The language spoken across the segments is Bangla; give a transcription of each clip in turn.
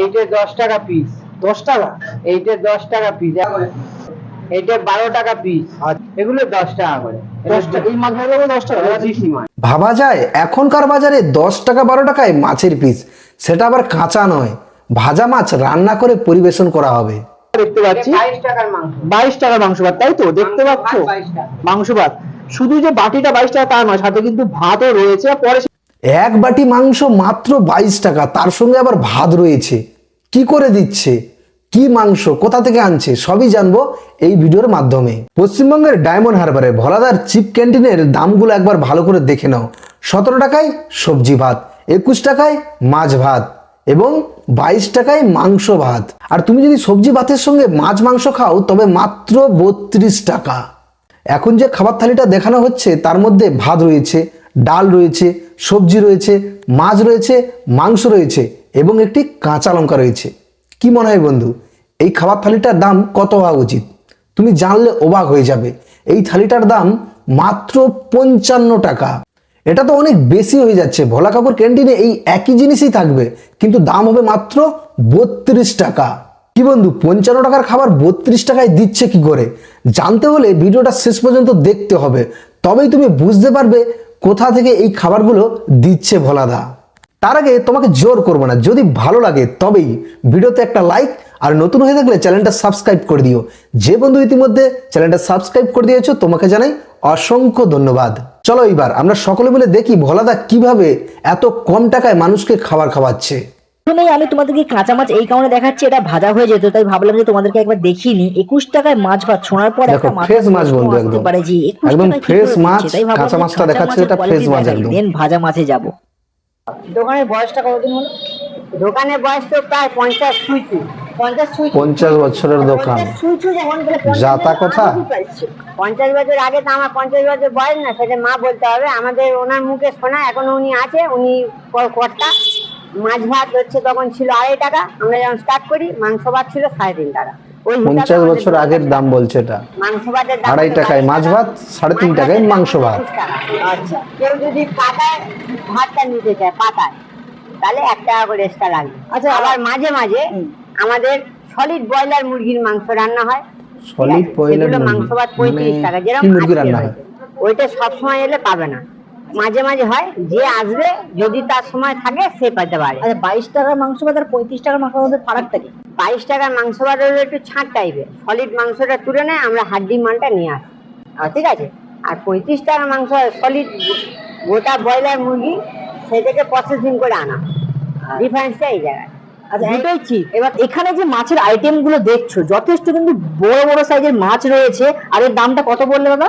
এইটা দশ টাকা পিস দশ টাকা? এইটা দশ টাকা পিস এইটা বারো টাকা পিস এগুলো দশ টাকা করে। মাছ মাছ ভাবা যায় এখনকার বাজারে দশ টাকা বারো টাকায় মাছের পিস সেটা আবার কাঁচা নয়। ভাজা মাছ রান্না করে পরিবেশন করা হবে। দেখতে পাচ্ছি। বাইশ টাকার মাংস। ভাত তাই তো? দেখতে পাচ্ছ ভাত 22 টাকা। মাংস ভাত। শুধু যে বাটিটা বাইশ টাকা তার নয় সাথে কিন্তু ভাতও রয়েছে। পরে এক বাটি মাংস মাত্র বাইশ টাকা, তার সঙ্গে আবার ভাত রয়েছে। কি করে দিচ্ছে? কি মাংস? কোথা থেকে আনছে? সবই জানব এই ভিডিওর মাধ্যমে। পশ্চিমবঙ্গের ডায়মন্ড হারবারে ভোলাদার চিপ ক্যান্টিনের দামগুলো একবার ভালো করে দেখে নাও। সতেরো টাকায় সবজি ভাত, একুশ টাকায় মাছ ভাত এবং বাইশ টাকায় মাংস ভাত। আর তুমি যদি সবজি ভাতের সঙ্গে মাছ মাংস খাও, তবে মাত্র বত্রিশ টাকা। এখন যে খাবার থালিটা দেখানো হচ্ছে, তার মধ্যে ভাত রয়েছে। ডাল রয়েছে, সবজি রয়েছে, মাছ রয়েছে, মাংস রয়েছে এবং একটি কাঁচা লঙ্কা রয়েছে। কি মনে হয় বন্ধু? এই খাবার থালিটার দাম কত হওয়া উচিত? তুমি জানলে অবাক হয়ে যাবে। এই থালিটার দাম মাত্র পঞ্চান্ন টাকা। এটা তো অনেক বেশি হয়ে যাচ্ছে। ভোলা কাকুর ক্যান্টিনে এই একই জিনিসই থাকবে, কিন্তু দাম হবে মাত্র বত্রিশ টাকা। কি বন্ধু, পঞ্চান্ন টাকার খাবার বত্রিশ টাকায় দিচ্ছে কি করে? জানতে হলে ভিডিওটা শেষ পর্যন্ত দেখতে হবে। তবেই তুমি বুঝতে পারবে কোথা থেকে এই খাবারগুলো দিচ্ছে ভোলাদা? তার আগে তোমাকে জোর করব না। যদি ভালো লাগে তবেই ভিডিওতে একটা লাইক আর নতুন হয়ে থাকলে চ্যানেলটা সাবস্ক্রাইব করে দিও। যে বন্ধু ইতিমধ্যে চ্যানেলটা সাবস্ক্রাইব করে দিয়েছ, তোমাকে জানাই অসংখ্য ধন্যবাদ। চলো এইবার আমরা সকলে মিলে দেখি ভোলাদা কীভাবে এত কম টাকায় মানুষকে খাবার খাওয়াচ্ছে। প্রথমেই আমি তোমাদেরকে কাঁচা মাছ এই কারণে দেখাচ্ছি এটা ভাজা হয়ে যেত তাই ভাবলাম যে তোমাদেরকে একবার দেখিয়ে নি একুশ টাকায় মাছ ভাত ছোঁড়ার পর একটা fresh মাছ বন্ধু একদম। পারে যে একদম করে মাছ, কাঁচা মাছটা দেখাচ্ছে, এটা fresh মাছ একদম। then ভাজা মাছে যাব। দোকানের বয়সটা কতদিন হলো দোকানের বয়স তো প্রায় পঞ্চাশ ছুঁইছু পঞ্চাশ বছরের দোকান। যাতা কথা? পঞ্চাশ বছর আগে তো আমার পঞ্চাশ বছর বয়স না সেটা মা বলতে হবে। আমাদের ওনার মুখে শোনা এখনও উনি আছে উনি কর্তা। মাছ ভাত হচ্ছে তখন ছিল আড়াই টাকা আমরা যখন স্টার্ট করি মাংস ভাত ছিল সাড়ে তিন টাকা। পঞ্চাশ বছর আগের দাম বলছে এটা। মাংস ভাতের দাম আড়াই টাকায় মাছ ভাত, সাড়ে তিন টাকায় মাংস ভাত। আচ্ছা কেউ যদি পাতায় ভাতটা নিতে চায় পাতায় তাহলে এক টাকা করে এক্সট্রা লাগবে। আচ্ছা আবার মাঝে মাঝে আমাদের সলিড ব্রয়লার মুরগির মাংস রান্না হয়। সলিড ব্রয়লার মাংস ভাত পঁয়ত্রিশ টাকা যেরকম মুরগি রান্না হয়? ওইটা সবসময় এলে পাবে না। মাঝে মাঝে হয় যে আসবে যদি তার সময় থাকে সে পেতে পারে। আচ্ছা বাইশ টাকার মাংস ভাত আর পঁয়ত্রিশ টাকার মাংস ভাতের ফারাক থাকে বাইশ টাকার মাংস ভাত হলো একটু ছাঁট টাইপের সলিড মাংসটা তুলে নেয় আমরা হাড্ডি মালটা নিয়ে আসি। ঠিক আছে? আর পঁয়ত্রিশ টাকার মাংস সলিড গোটা ব্রয়লার মুরগি সেটাকে প্রসেসিং করে আনা ডিফারেন্সটা এই জায়গায়। আচ্ছা এবার এখানে যে মাছের আইটেমগুলো দেখছ যথেষ্ট কিন্তু বড় বড় সাইজের মাছ রয়েছে আর এর দামটা কত বললে দাদা?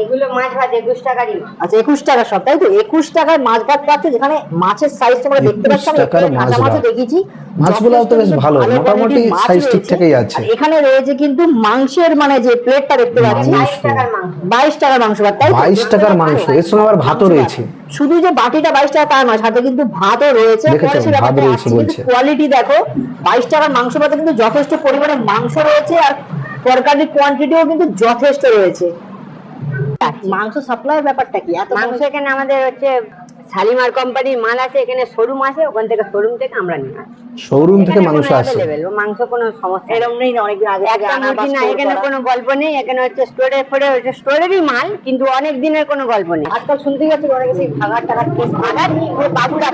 এগুলো মাছ ভাত একুশ টাকারই আচ্ছা একুশ টাকা সব তাই তো একুশ টাকায় মাছ ভাত পাচ্ছ যেখানে মাছের সাইজ তোমরা দেখতে পাচ্ছ আমি টাকার মাছ মাছও। দেখেছি মাছগুলো তো বেশ ভালো, মোটামুটি মাছ রয়েছে। ঠিকঠাকই আছে। এখানে রয়েছে কিন্তু মাংসের মানে যে প্লেটটা দেখতে পাচ্ছি। বাইশ টাকার মাংস টাকার ভাত তাই? বাইশ টাকার মাংস এর সঙ্গে আবার ভাতও রয়েছে শুধু যে বাটিটা বাইশ টাকা তার নয় সাথে কিন্তু ভাতও রয়েছে ভাত রয়েছে বলছে। কোয়ালিটি দেখো বাইশ টাকার মাংস ভাতে কিন্তু যথেষ্ট পরিমাণে মাংস রয়েছে আর তরকারির কোয়ান্টিটিও কিন্তু যথেষ্ট রয়েছে মাংস সাপ্লাইয়ের ব্যাপারটা কি? মাংস এখানে আমাদের হচ্ছে শালিমার কোম্পানির মাল আছে এখানে শোরুম আছে ওখান থেকে শোরুম থেকে আমরা আসি। শোরুম থেকে মাংস আসে। মাংস কোনো সমস্যা এরকম নেই না অনেকদিন আগে একটা আনা মুরগি না এখানে কোনো গল্প নেই এখানে হচ্ছে স্টোরে ফোরে হচ্ছে স্টোরেরই মাল কিন্তু অনেক দিনের কোনো গল্প নেই। আজকাল শুনতে যাচ্ছি অনেক সেই ভাগার টাকার কেস ভাগার? বাবুরা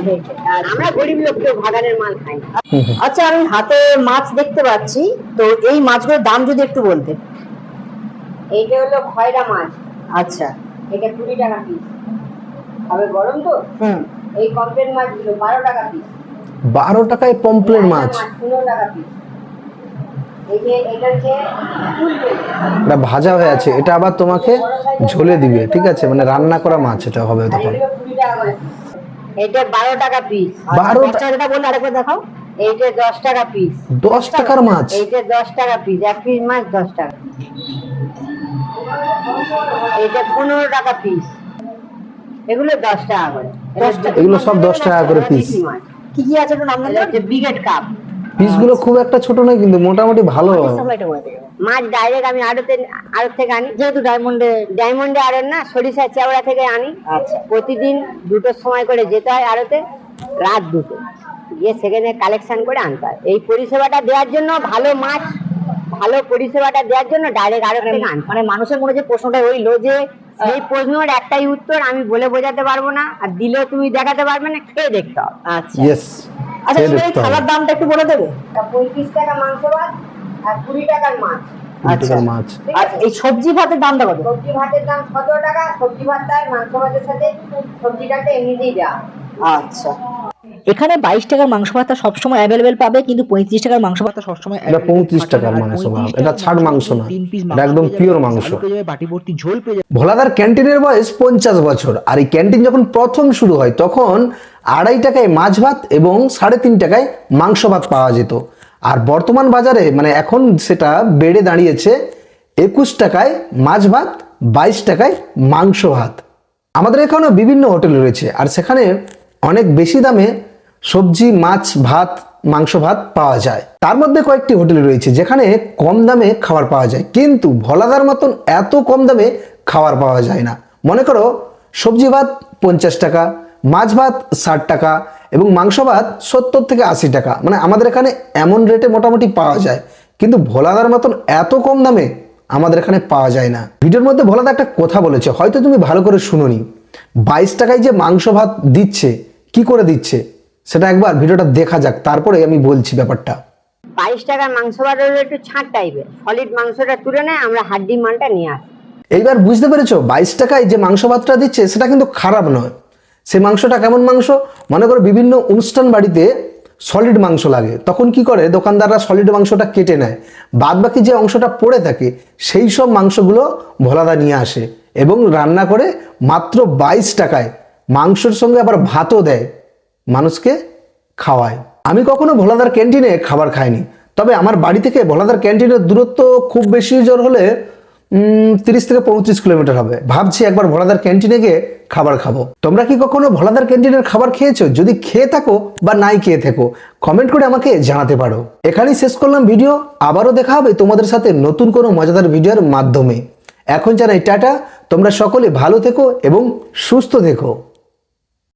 আর আমরা গরিব লোক কেউ ভাগানের মাল খাই। আচ্ছা আমি হাতে মাছ দেখতে পাচ্ছি তো এই মাছগুলোর দাম যদি একটু বলতে এইটা হলো খয়রা মাছ। আচ্ছা। এটা কুড়ি টাকা পিস হবে গরম তো? হুম। এই কমপ্লেন মাছগুলো বারো টাকা পিস বারো টাকায় পমপ্লেট মাছ? পনেরো টাকা পিস এটা ভাজা হয়ে আছে এটা আবার তোমাকে ঝোলে দিবে ঠিক আছে? মানে রান্না করা মাছ এটা হবে তখন। এটা বারো টাকা পিস বারো আচ্ছা এটা বললে আরেকবার দেখাও। এইটা দশ টাকা পিস দশ টাকার মাছ? এইটা দশ টাকা পিস এক পিস মাছ দশ টাকা। এইটা পনেরো টাকা পিস এগুলো দশ টাকা করে। এগুলো সব দশ টাকা করে পিস কি কি আছে নাম হচ্ছে ব্রিগেড কাপ। পিসগুলো খুব একটা ছোট নয় কিন্তু মোটামুটি ভালো। মাছ ডাইরেক্ট আমি আড়তে আড়ত থেকে আনি। যেহেতু ডায়মন্ডে ডায়মন্ডে আড়ত না সরিষা চেওড়া থেকে আনি। আচ্ছা। প্রতিদিন দুটোর সময় করে যেতে হয় আড়তে রাত দুটো। গিয়ে সেখানে কালেকশন করে আনতে হয়। এই পরিষেবাটা দেওয়ার জন্য ভালো মাছ ভালো পরিষেবাটা দেওয়ার জন্য ডাইরেক্ট আরও আনতে মানে মানুষের মনে যে প্রশ্নটা রইল যে সেই প্রশ্নের একটাই উত্তর আমি বলে বোঝাতে পারব না আর দিলেও তুমি দেখাতে পারবে না খেয়ে দেখতে হবে। আচ্ছা। ইয়েস আচ্ছা এই থালার দামটা একটু বলে দেবে? পঁয়ত্রিশ টাকা মাংস ভাত আর কুড়ি টাকার মাছ। আচ্ছা। মাছ। আর এই সবজি ভাতের দামটা কত? সবজি ভাতের দাম সতেরো টাকা সবজি ভাতটা মাংস ভাতের সাথে এমনিতেই দেওয়া। আচ্ছা। এখানে বাইশ টাকার মাংস ভাতটা সবসময় অ্যাভেলেবেল পাবে কিন্তু পঁয়ত্রিশ টাকার মাংস ভাতটা সবসময় এটা 35 টাকার মাংস ভাত। এটা ছাড় মাংস না। এটা একদম pure মাংস। বাটি ভর্তি ঝোল পেয়ে যাবে ভোলাদার ক্যান্টিনের বয়স পঞ্চাশ বছর আর এই ক্যান্টিন যখন প্রথম শুরু হয় তখন আড়াই টাকায় মাছ ভাত এবং সাড়ে তিন টাকায় মাংস ভাত পাওয়া যেত আর বর্তমান বাজারে মানে এখন সেটা বেড়ে দাঁড়িয়েছে একুশ টাকায় মাছ ভাত বাইশ টাকায় মাংস ভাত আমাদের এখানেও বিভিন্ন হোটেল রয়েছে আর সেখানে অনেক বেশি দামে সবজি, মাছ, ভাত, মাংস, ভাত পাওয়া যায়। তার মধ্যে কয়েকটি হোটেল রয়েছে যেখানে কম দামে খাবার পাওয়া যায়। কিন্তু ভোলাদার মতন এত কম দামে খাবার পাওয়া যায় না। মনে করো, সবজি ভাত পঞ্চাশ টাকা, মাছ ভাত ষাট টাকা এবং মাংস ভাত সত্তর থেকে আশি টাকা। মানে আমাদের এখানে এমন রেটে মোটামুটি পাওয়া যায়। কিন্তু ভোলাদার মতন এত কম দামে আমাদের এখানে পাওয়া যায় না। ভিডিওর মধ্যে ভোলাদা একটা কথা বলেছে, হয়তো তুমি ভালো করে শুনোনি। বাইশ টাকায় যে মাংস ভাত দিচ্ছে কি করে দিচ্ছে? সেটা একবার ভিডিওটা দেখা যাক তারপরে আমি বলছি ব্যাপারটা। বাইশ টাকার মাংস হলো একটু ছাঁট টাইপের। সলিড মাংসটা তুলে নেয় আমরা হাড্ডি মালটা নিয়ে আসি। এইবার বুঝতে পেরেছ বাইশ টাকায় যে মাংস ভাতটা দিচ্ছে সেটা কিন্তু খারাপ নয়। সে মাংসটা কেমন মাংস? মনে করো বিভিন্ন অনুষ্ঠান বাড়িতে সলিড মাংস লাগে। তখন কি করে? দোকানদাররা সলিড মাংসটা কেটে নেয়। বাদ বাকি যে অংশটা পড়ে থাকে সেই সব মাংসগুলো ভোলাদা নিয়ে আসে এবং রান্না করে মাত্র বাইশ টাকায় মাংসের সঙ্গে আবার ভাতও দেয়, মানুষকে খাওয়ায়। আমি কখনো ভোলাদার ক্যান্টিনে খাবার খাইনি, তবে আমার বাড়ি থেকে ভোলাদার ক্যান্টিনের দূরত্ব খুব বেশি জোর হলে তিরিশ থেকে পঁয়ত্রিশ কিলোমিটার হবে। ভাবছি একবার ভোলাদার ক্যান্টিনে গিয়ে খাবার খাব। তোমরা কি কখনো ভোলাদার ক্যান্টিনের খাবার খেয়েছো? যদি খেয়ে থাকো বা নাই খেয়ে থাকো কমেন্ট করে আমাকে জানাতে পারো। এখানেই শেষ করলাম ভিডিও আবারও দেখা হবে তোমাদের সাথে নতুন কোনো মজাদার ভিডিওর মাধ্যমে। এখন জানাই টাটা, তোমরা সকলে ভালো থেকো এবং সুস্থ থেকো।